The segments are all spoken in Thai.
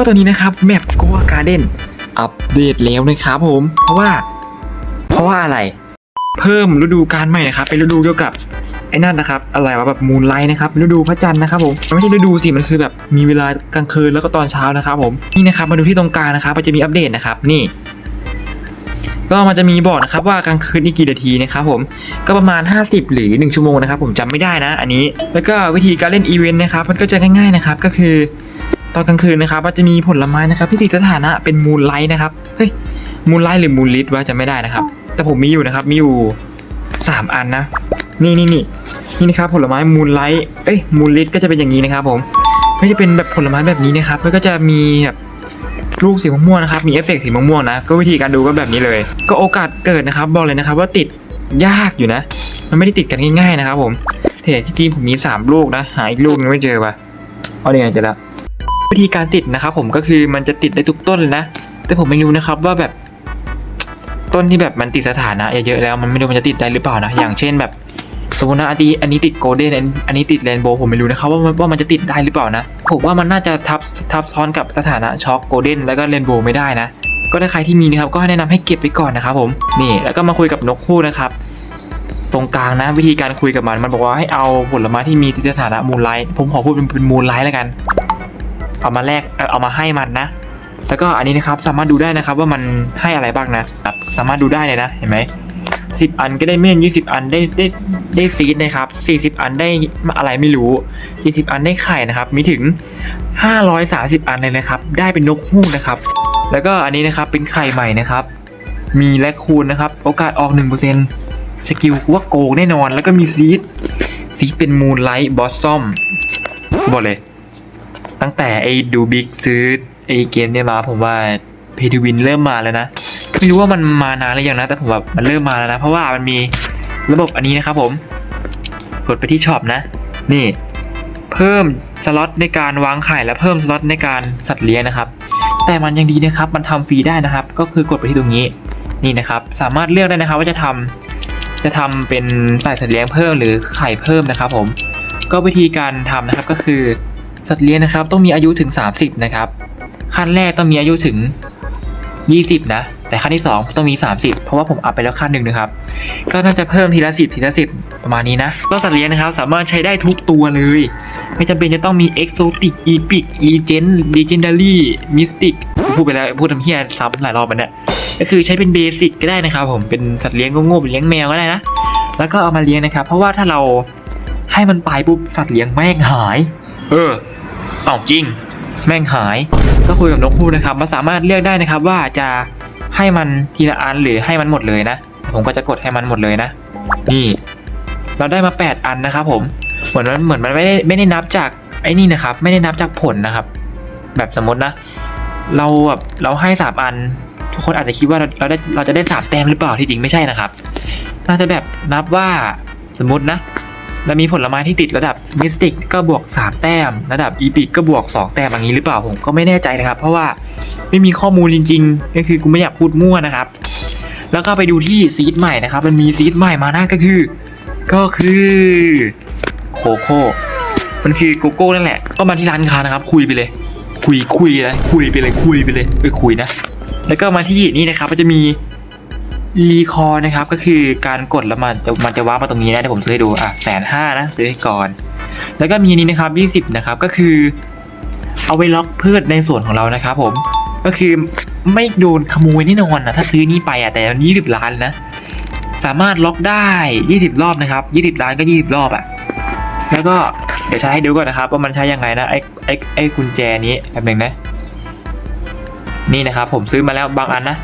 ก็ตอนนี้นะครับแมปโกวาการ์เด้นอัปเดตแล้วนะครับผม เพราะว่า เพราะว่าอะไร เพิ่มฤดูกาลใหม่นะครับเป็นฤดูเกี่ยวกับไอ้นั่นนะครับอะไรวะแบบมูนไลท์นะครับฤดูพระจันทร์นะครับผมมันไม่ใช่ฤดูสิมันคือแบบมีเวลากลางคืนแล้วก็ตอนเช้านะครับผมนี่นะครับมาดูที่ตรงกลางนะครับมันจะมีอัปเดตนะครับนี่ ก็มันจะมีบอกนะครับว่ากลางคืนนี่กี่นาทีนะครับผมก็ประมาณ 50 หรือ 1 ชั่วโมงนะครับผมจำไม่ได้นะ อันนี้ แล้วก็วิธีการเล่นอีเวนต์นะครับมันก็จะง่ายๆนะครับก็คือ ตอนกลางคืนนะครับมันจะมีผลไม้นะครับที่ติดสถานะเป็นมูนไลท์นะครับเฮ้ยมูนไลท์หรือมูนลิทว่าจะไม่ได้นะครับ แต่ผมมีอยู่นะครับมีอยู่ 3 อันนะ นี่นี่นี่นี่นะครับผลไม้มูนไลท์เอ้ยมูนลิทก็จะเป็นอย่างนี้นะครับ ผมไม่จะเป็นแบบผลไม้แบบนี้นะครับแล้วก็จะมีแบบลูกสีม่วงนะครับมีเอฟเฟกต์สีม่วงนะก็วิธีการดูก็แบบนี้เลย ก็โอกาสเกิดนะครับ บอกเลยนะครับว่าติดยากอยู่นะ มันไม่ได้ติดกันง่ายๆนะครับ ผมแต่ที่จริงผมมี 3 ลูกนะ หาอีกลูกนึงไม่เจอว่ะเอาเนี่ยเจอแล้ว วิธีการติดนะครับผมก็คือมันจะติดได้ทุกต้นเลยนะ แต่ผมไม่รู้นะครับว่าแบบต้นที่แบบมันติดสถานะเยอะๆแล้วมันไม่รู้มันจะติดได้หรือเปล่านะ อย่างเช่นแบบสมมตินะอันนี้อันนี้ติดโกลเด้นอันนี้ติดเรนโบว์ผมไม่รู้นะครับว่าว่ามันจะติดได้หรือเปล่านะ ผมว่ามันน่าจะทับทับซ้อนกับสถานะช็อกโกลเด้นแล้วก็เรนโบว์ไม่ได้นะ ก็ถ้าใครที่มีนะครับก็แนะนำให้เก็บไว้ก่อนนะครับผมนี่แล้วก็มาคุยกับนกคู่นะครับ ตรงกลางนะวิธีการคุยกับมันมันบอกว่าให้เอาผลไม้ที่มีติดสถานะมูลไลท์ผมขอพูดเป็นเป็นมูลไลท์แล้วกัน เอามาแลกเอามาให้มันนะ แล้วก็อันนี้นะครับสามารถดูได้นะครับว่ามันให้อะไรบ้างนะครับสามารถดูได้เลยนะเห็นไหมสิบอันก็ได้เม่นยี่สิบอันได้ได้ได้ซีดนะครับสี่สิบอันได้อะไรไม่รู้ยี่สิบอันได้ไข่นะครับ มีถึงห้าร้อยสาสิบอันเลยนะครับ ได้เป็นนกฮูกนะครับ แล้วก็อันนี้นะครับเป็นไข่ใหม่นะครับ มีแลคคูนนะครับ โอกาสออกหนึ่งเปอร์เซ็นต์สกิลว่าโกงแน่นอน แล้วก็มีซีดซีดเป็นมูนไลท์บอสซอมบอกเลย ตั้งแต่ไอ้ดูบิ๊กซื้อไอ้เกมเนี่ยมาผมว่าเพทูวินเริ่มมาแล้วนะไม่รู้ว่ามันมานานหรือยังนะแต่ผมแบบมันเริ่มมาแล้วนะเพราะว่ามันมีระบบอันนี้นะครับผม กดไปที่ช็อปนะ นี่ เพิ่มสล็อตในการวางไข่และเพิ่มสล็อตในการสัตว์เลี้ยงนะครับ แต่มันยังดีนะครับ มันทำฟรีได้นะครับ ก็คือกดไปที่ตรงนี้นี่นะครับ สามารถเลือกได้นะครับว่าจะทำจะทำเป็นใส่สัตว์เลี้ยงเพิ่มหรือไข่เพิ่มนะครับ ผม ก็วิธีการทำนะครับก็คือ สัตว์เลี้ยงนะครับต้องมีอายุถึง 30 นะครับ ขั้นแรกต้องมีอายุถึง 20 นะ แต่ขั้นที่ 2 ต้องมี 30 เพราะว่าผมอัพไปแล้วขั้นหนึ่งนะครับ ก็น่าจะเพิ่มทีละ 10 ทีละ 10 ประมาณนี้นะก็สัตว์เลี้ยงนะครับ สามารถใช้ได้ทุกตัวเลย ไม่จำเป็นจะต้องมี Exotic Epic Legend Legendary Mystic พูดไปแล้วพูดทำเฮียซ้ำหลายรอบมันเนี่ยก็คือใช้เป็นเบสิกก็ได้นะครับผมเป็นสัตว์เลี้ยงโง่ๆเป็นเลี้ยงแมวก็ได้นะแล้วก็เอามาเลี้ยงนะครับ เพราะว่าถ้าเราให้มันไปปุ๊บสัตว์เลี้ยงแม่งหาย เออ อาจริง แม่งหาย ก็คุยกับนกฮูกนะครับ มันสามารถเลือกได้นะครับว่าจะให้มันทีละอันหรือให้มันหมดเลยนะ ผมก็จะกดให้มันหมดเลยนะ นี่ เราได้มา 8 อันนะครับ ผม เหมือนมันเหมือนมันไม่ได้ไม่ได้นับจากไอ้นี่นะครับ ไม่ได้นับจากผลนะครับ แบบสมมตินะ เราแบบเราให้สามอัน ทุกคนอาจจะคิดว่าเราเราได้เราจะได้สามแต้มหรือเปล่าที่จริงไม่ใช่นะครับ น่าจะแบบนับว่าสมมตินะ แล้วมีผลไม้ที่ติดระดับมิสติกก็บวก 3 แต้ม ระดับอีพิกก็บวก 2 แต้มอย่างนี้หรือเปล่าผมก็ไม่แน่ใจนะครับ เพราะว่าไม่มีข้อมูลจริงๆก็คือกูไม่อยากพูดมั่วนะครับ แล้วก็ไปดูที่ซีดใหม่นะครับ มันมีซีดใหม่มานะก็คือ ก็คือโคโค่มันคือโกโก้นั่นแหละ ก็มาที่ร้านค้านะครับ คุยไปเลย คุยคุยเลยคุยไปเลยคุยไปเลยเออคุยนะ แล้วก็มาที่นี่นะครับมันจะมี รีคอร์นะครับก็คือการกดแล้วมันจะมันจะว้ามาตรงนี้นะเดี๋ยวผมซื้อให้ดูอะแสนห้านะซื้อให้ก่อน แล้วก็มีอันนี้นะครับยี่สิบนะครับก็คือ เอาไว้ล็อกพืชในส่วนของเรานะครับผมก็คือไม่โดนขโมยแน่นอนนะถ้าซื้อนี้ไปอะแต่มันยี่สิบล้านนะ สามารถล็อกได้ยี่สิบรอบนะครับยี่สิบล้านก็ยี่สิบรอบอะแล้วก็เดี๋ยวใช้ให้ดูก่อนนะครับ ว่ามันใช้ยังไงนะไอ้ไอ้ไอ้กุญแจนี้แบบหนึ่งนะ นี่นะครับผมซื้อมาแล้วบางอันนะ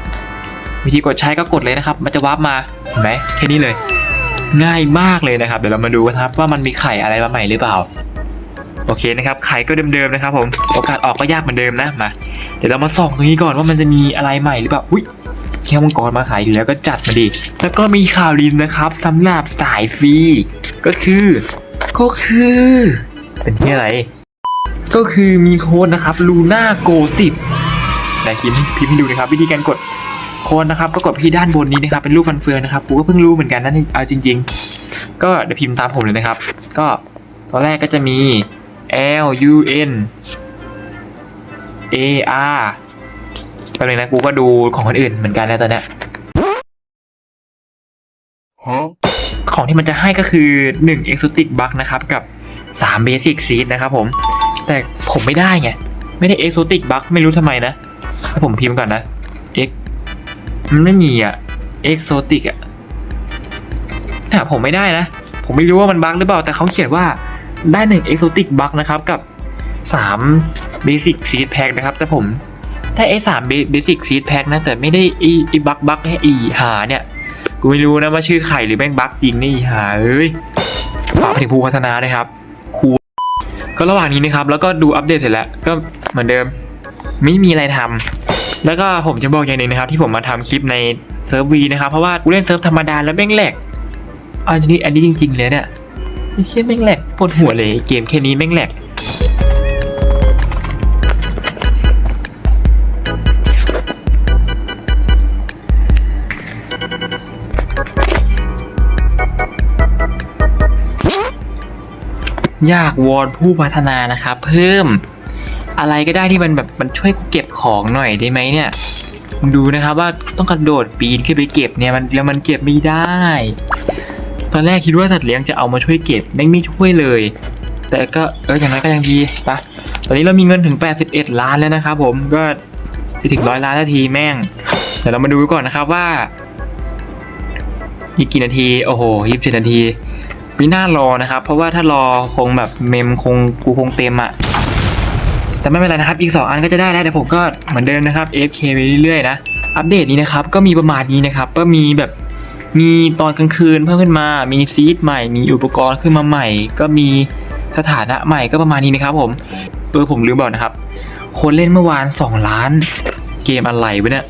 วิธีกดใช้ก็กดเลยนะครับ มันจะวาร์ปมาเห็นไหมแค่นี้เลย ง่ายมากเลยนะครับ เดี๋ยวเรามาดูกันครับว่ามันมีไข่อะไรมาใหม่หรือเปล่า โอเคนะครับ ไข่ก็เดิมๆนะครับ ผมโอกาสออกก็ยากเหมือนเดิมนะมาเดี๋ยวเรามาส่องตรงนี้ก่อนว่ามันจะมีอะไรใหม่หรือเปล่าอุ้ยแค่มังกรมาขายอยู่แล้วก็จัดมาดิแล้วก็มีข่าวดีนะครับสำหรับสายฟรีก็คือ ก็คือ เป็นที่อะไร ก็คือมีโค้ดนะครับลูน่าโกสิบไหนพิมพ์พิมพ์ให้ดูนะครับ วิธีการกด ค้ดนะครับก็กดไปที่ด้านบนนี้นะครับเป็นรูปฟันเฟืองนะครับกูก็เพิ่งรู้เหมือนกันนะนี่เอาจริง ๆ ก็เดี๋ยวพิมพ์ตามผมเลยนะครับ ก็ตอนแรกก็จะมี L U N A R แป๊บนึงนะกูก็ดูของคนอื่นเหมือนกันแล้วตอนเนี้ย Huh? ของที่มันจะให้ก็คือ 1 Exotic Bug นะครับ กับ 3 Basic Seed นะครับผม แต่ผมไม่ได้ไง ไม่ได้ Exotic Bug ไม่รู้ทำไมนะให้ผมพิมพ์ก่อนนะ X มันไม่มีอะ Exotic อะอะผมไม่ได้นะ ผมไม่รู้ว่ามันบั๊กหรือเปล่า แต่เขาเขียนว่าได้1 Exotic Bug นะครับ กับ3 Basic Seed Pack นะครับ แต่ผมได้ไอ้3 Basic Seed Pack นะ แต่ไม่ได้ไอ้ไอ้บั๊กบั๊กให้อ้หาเนี่ย กูไม่รู้นะว่าชื่อไข่หรือแม่งบั๊กจริงนี่หาเอ้ยฝากถึงผู้พัฒนาด้วยครับครูก็ระหว่างนี้นะครับ แล้วก็ดูอัปเดตเสร็จแล้ว ก็เหมือนเดิม ไม่มีอะไรทำแล้วก็ผมจะบอกอย่างหนึ่งนะครับ ที่ผมมาทำคลิปในเซิร์ฟวีนะครับ เพราะว่ากูเล่นเซิร์ฟธรรมดาแล้วแม่งแหลกอันนี้อันนี้จริง ๆ เลยเนี่ยไอ้เชี่ยแม่งแหลกปวดหัวเลยเกมแค่นี้แม่งแหลกยากวอนผู้พัฒนานะครับ เพิ่ม อะไรก็ได้ที่มันแบบมันช่วยกูเก็บของหน่อยได้ไหมเนี่ยมึงดูนะครับว่าต้องกระโดดปีนขึ้นไปเก็บเนี่ยมันแล้วมันเก็บไม่ได้ ตอนแรกคิดว่าสัตว์เลี้ยงจะเอามาช่วยเก็บแม่งไม่ช่วยเลย แต่ก็เอออย่างน้อยก็ยังดีปะตอนนี้เรามีเงินถึง 81 ล้านแล้วนะครับผมก็ไปถึงร้อยล้านนาทีแม่งเดี๋ยวเรามาดูก่อนนะครับว่าอีกกี่นาที โอ้โหยี่สิบเจ็ดนาทีไม่น่ารอนะครับ เพราะว่าถ้ารอคงแบบเมมคงกูคงเต็มอะ แต่ไม่เป็นไรนะครับ อีก 2 อันก็จะได้แล้วแต่ผมก็เหมือนเดิมนะครับ AFK ไปเรื่อยๆนะอัปเดตนี้นะครับก็มีประมาณนี้นะครับก็มีแบบมีตอนกลางคืนเพิ่มขึ้นมา มีซีดใหม่ มีอุปกรณ์ขึ้นมาใหม่ ก็มีสถานะใหม่ก็ประมาณนี้นะครับผมเออผมลืมบอกนะครับ คนเล่นเมื่อวาน 2 ล้าน เกมอะไรวะเนี่ย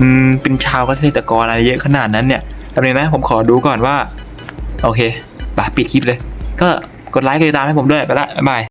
อืมเป็นชาวเกษตรกรอะไรเยอะขนาดนั้นเนี่ยแป๊บนึงนะผมขอดูก่อนว่า โอเคไปปิดคลิปเลย ก็กดไลค์กดติดตามให้ผมด้วยไปละบ๊ายบาย